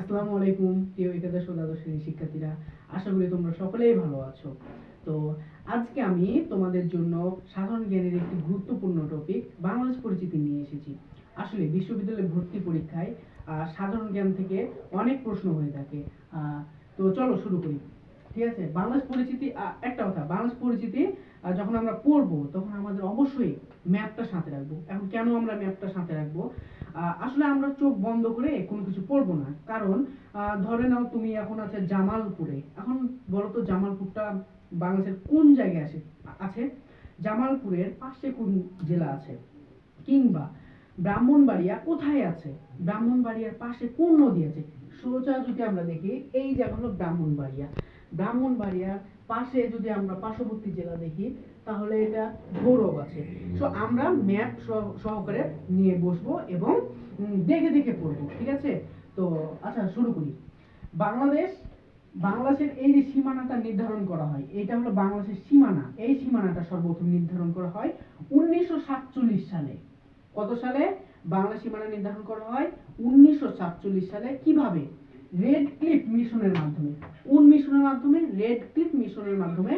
আসসালামু আলাইকুম, প্রিয় একাদশ ও দ্বাদশ শ্রেণির শিক্ষার্থীরা। আশা করি তোমরা সকলেই ভালো আছো। তো, আজকে আমি তোমাদের জন্য সাধারণ জ্ঞানের একটি গুরুত্বপূর্ণ টপিক বাংলাদেশ পরিচিতি নিয়ে এসেছি। আসলে বিশ্ববিদ্যালয়ে ভর্তি পরীক্ষায় সাধারণ জ্ঞান থেকে অনেক প্রশ্ন হয়ে থাকে। তো চলো শুরু করি। ঠিক আছে? বাংলাদেশ পরিচিতি একটা কথা, বাংলাদেশ পরিচিতি যখন আমরা পড়ব, তখন আমাদের অবশ্যই ম্যাপটা সাথে রাখব। এখন কেন আমরা ম্যাপটা সাথে রাখব? আসলে আমরা চোখ বন্ধ করে কোনো কিছু পড়ব না। কারণ ধরে নাও তুমি এখন আছে জামালপুরে। এখন বলো তো জামালপুরটা বাংলাদেশের কোন জায়গায় আছে আছে? জামালপুরের পাশে কোন জেলা আছে? কিংবা ব্রাহ্মণবাড়িয়া কোথায় আছে? ব্রাহ্মণবাড়িয়ার পাশে কোন নদী আছে? সোজা যদি আমরা দেখি, এই জায়গা হলো ব্রাহ্মণবাড়িয়া। ব্রাহ্মণবাড়িয়ার পাশে যদি আমরা পার্শ্ববর্তী জেলা দেখি, তাহলে এটা গৌরব আছে। সো আমরা ম্যাপ সহকারে নিয়ে বসবো এবং দেখে দেখে পড়ব, ঠিক আছে? তো আচ্ছা শুরু করি। বাংলাদেশ, বাংলাদেশের এই যে সীমানাটা নির্ধারণ করা হয়, এটা হলো বাংলাদেশের সীমানা। এই সীমানাটা সর্বপ্রথম নির্ধারণ করা হয় উনিশশো সাতচল্লিশ সালে। কত সালে? বাংলা সীমানা নির্ধারণ করা হয় উনিশশো সাতচল্লিশ সালে। কীভাবে? রেড ক্লিফ মিশনের মাধ্যমে কোন মিশনের মাধ্যমে রেড ক্লিফ মিশনের মাধ্যমে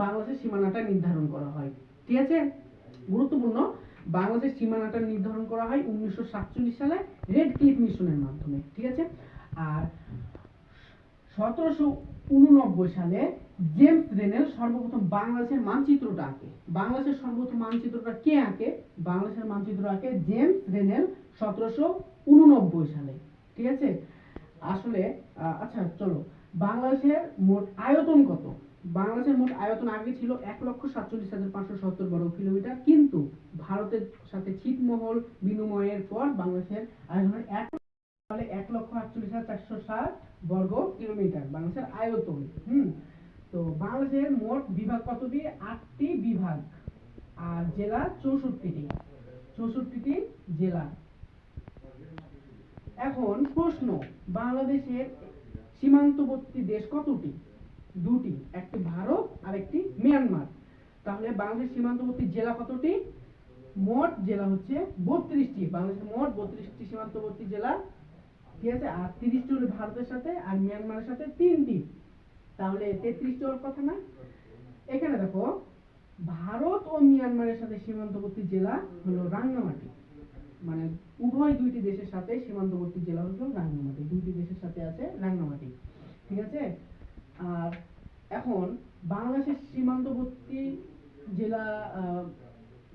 বাংলাদেশের সীমানাটা নির্ধারণ করা হয়। ঠিক আছে? গুরুত্বপূর্ণ। বাংলাদেশের সীমানাটা নির্ধারণ করা হয় উনিশশো সাতচল্লিশ সালে রেড ক্লিফ মিশনের মাধ্যমে। ঠিক আছে? আর সতেরোশো উননব্বই সালে জেমস রেনেল সর্বপ্রথম বাংলাদেশের মানচিত্রটা আঁকে। বাংলাদেশের সর্বপ্রথম মানচিত্রটা কে আঁকে? বাংলাদেশের মানচিত্র আঁকে জেমস রেনেল সতেরোশো উননব্বই সালে। ঠিক আছে? আসলে আচ্ছা চলো। বাংলাদেশের মোট আয়তন কত? বাংলাদেশের মোট আয়তন আগে ছিল এক লক্ষ সাতচল্লিশ হাজার পাঁচশো সত্তর বর্গ কিলোমিটার। কিন্তু ভারতের সাথে ছিটমহল বিনিময়ের পর বাংলাদেশের আয়তন এক এক লক্ষ আটচল্লিশ হাজার চারশো বর্গ কিলোমিটার বাংলাদেশের আয়তন। হুম? তো বাংলাদেশের মোট বিভাগ কতটি আটটি বিভাগ। আর জেলা চৌষট্টিটি। চৌষট্টিটি জেলা। এখন প্রশ্ন, বাংলাদেশের সীমান্তবর্তী দেশ কতটি? দুটি, একটি ভারত আর একটি মিয়ানমার। তাহলে বাংলাদেশ সীমান্তবর্তী জেলা কতটি? মোট জেলা হচ্ছে বত্রিশটি। বাংলাদেশের মোট বত্রিশটি সীমান্তবর্তী জেলা। ঠিক আছে? আর তিরিশটি হলো ভারতের সাথে আর মিয়ানমারের সাথে তিনটি। তাহলে তেত্রিশটি হওয়ার কথা না? এখানে দেখো, ভারত ও মিয়ানমারের সাথে সীমান্তবর্তী জেলা হলো রাঙ্গামাটি। মানে উভয় দুইটি দেশের সাথে সীমান্তবর্তী জেলা হলো রাঙ্গামাটি। দুইটি দেশের সাথে আছে রাঙ্গামাটি। ঠিক আছে? আর এখন বাংলাদেশের সীমান্তবর্তী জেলা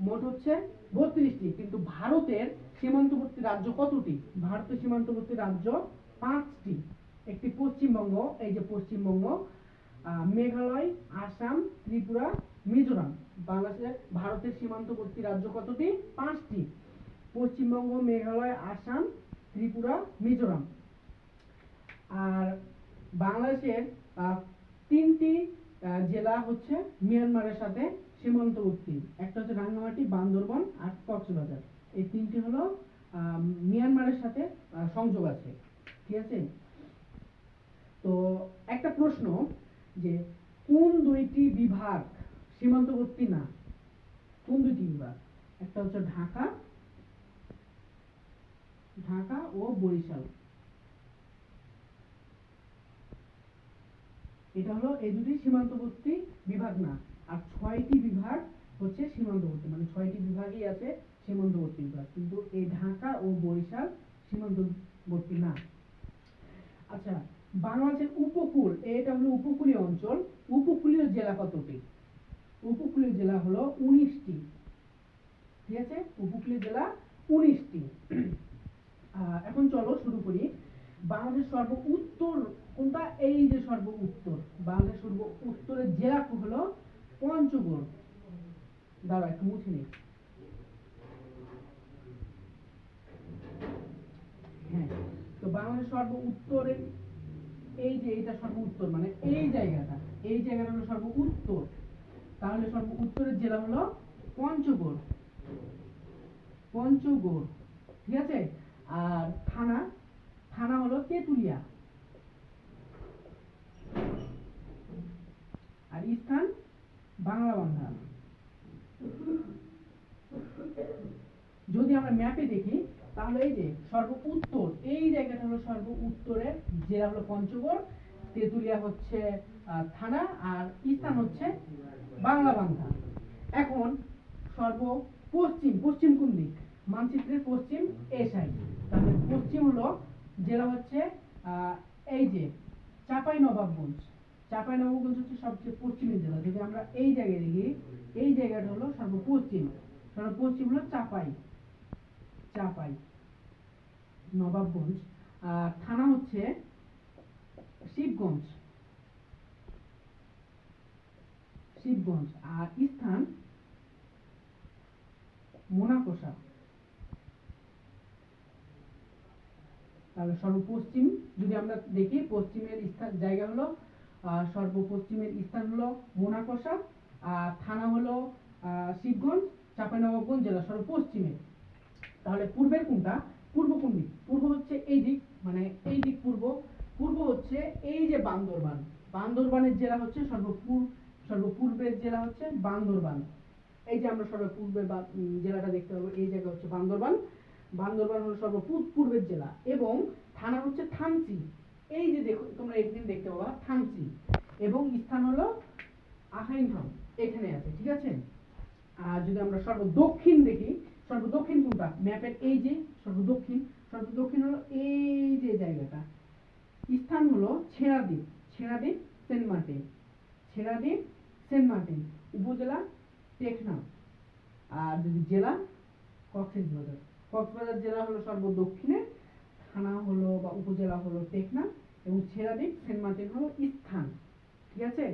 মোট হচ্ছে বত্রিশটি, কিন্তু ভারতের সীমান্তবর্তী রাজ্য কতটি? ভারতের সীমান্তবর্তী রাজ্য পাঁচটি। একটি পশ্চিমবঙ্গ, এই যে পশ্চিমবঙ্গ মেঘালয়, আসাম, ত্রিপুরা, মিজোরাম। বাংলাদেশের, ভারতের সীমান্তবর্তী রাজ্য কতটি? পাঁচটি। পশ্চিমবঙ্গ, মেঘালয়, আসাম, ত্রিপুরা, মিজোরাম। আর বাংলাদেশের তিনটি জেলা হচ্ছে মিয়ানমারের সাথে সীমান্তবর্তী একটা হচ্ছে রাঙ্গামাটি, বান্দরবন আর কক্সবাজার। এই তিনটি হলো মিয়ানমারের সাথে সংযোগ আছে। ঠিক আছে? তো একটা প্রশ্ন যে কোন দুইটি বিভাগ সীমান্তবর্তী না? কোন দুইটি বিভাগ? একটা হচ্ছে ঢাকা ঢাকা ও বরিশাল। এটা হলো এই দুটি সীমান্তবর্তী বিভাগ না, আর ছয়টি বিভাগ হচ্ছে সীমান্তবর্তী মানে ছয়টি বিভাগই আছে সীমান্তবর্তী বিভাগ, কিন্তু এই ঢাকা ও বরিশাল সীমান্তবর্তী না। আচ্ছা বাংলাদেশের উপকূল, এটা হলো উপকূলীয় অঞ্চল, উপকূলীয় জেলা কতটি? উপকূলীয় জেলা হলো উনিশটি, ঠিক আছে? উপকূলীয় জেলা উনিশটি। এখন চলো শুরু করি। বাংলাদেশ সর্ব উত্তর কোনটা? এই যে সর্ব উত্তর বাংলাদেশ সর্ব উত্তরের জেলা হলো পঞ্চগড়। দাঁড়া একটু মুছে নিই। হ্যাঁ তো বাংলাদেশ সর্ব উত্তরে এই যে এটা সর্ব উত্তর মানে এই জায়গাটা এই জায়গাটা হলো সর্ব উত্তর তাহলে সর্ব উত্তরের জেলা হলো পঞ্চগড়। পঞ্চগড়, ঠিক আছে? আর থানা থানা হলো তেঁতুলিয়া। আর স্থান বাংলা বান্ধা যদি আমরা ম্যাপে দেখি, তাহলে এই যে সর্ব উত্তর এই জায়গাটা হলো সর্ব উত্তরের জেলা হলো পঞ্চগড়, তেঁতুলিয়া হচ্ছে থানা, আর স্থান হচ্ছে বাংলা বান্ধা এখন সর্ব পশ্চিম পশ্চিম কোন দিক? মানচিত্রের পশ্চিম এ সাইড তাহলে পশ্চিম হলো জেলা হচ্ছে এই যে চাপাই নবাবগঞ্জ চাপাই নবাবগঞ্জ হচ্ছে সবচেয়ে পশ্চিমের জেলা। যদি আমরা এই জায়গায় দেখি, এই জায়গাটা হলো সর্বপশ্চিম। সর্বপশ্চিম হলো চাপাই। চাপাই নবাবগঞ্জ আর থানা হচ্ছে শিবগঞ্জ। শিবগঞ্জ। আর স্থান মোনাকোষা। তাহলে সর্বপশ্চিম, যদি আমরা দেখি, পশ্চিমের স্থান জায়গা হলো সর্বপশ্চিমের স্থান হলো মোনাকোষা আর থানা হলো শিবগঞ্জ, চাঁপাইনবাবগঞ্জ জেলা সর্বপশ্চিমে। তাহলে পূর্বের কোনটা? পূর্ব কোন দিক? পূর্ব হচ্ছে এই দিক মানে এই দিক পূর্ব। পূর্ব হচ্ছে এই যে বান্দরবান। বান্দরবানের জেলা হচ্ছে সর্বপূর্ব সর্বপূর্বের জেলা হচ্ছে বান্দরবান। এই যে আমরা সর্বপূর্বের জেলাটা দেখতে পাবো, এই জায়গা হচ্ছে বান্দরবান। বান্দরবান হলো সর্বপূর্ব পূর্বের জেলা এবং থানা হচ্ছে থানচি। এই যে দেখো, তোমরা একদিন দেখতে পাবা থানচি এবং স্থান হলো আহাইনহাম এখানে আছে, ঠিক আছে? আর যদি আমরা সর্বদক্ষিণ দেখি, সর্বদক্ষিণ কোনটা? ম্যাপের এই যে, সর্বদক্ষিণ সর্বদক্ষিণ হলো এই যে জায়গাটা। স্থান হলো Chheradwip Chheradwip, Saint Martin, Chheradwip, Saint Martin, উপজেলা টেকনাফ। আর যদি জেলা কক্সবাজার কক্সবাজার জেলা হলো সর্বদক্ষিণে, থানা হলো বা উপজেলা হলো টেকনাফ এবং ছেড়াদ্বীপ সেন্ট মার্টিন হলো স্থান ঠিক আছে?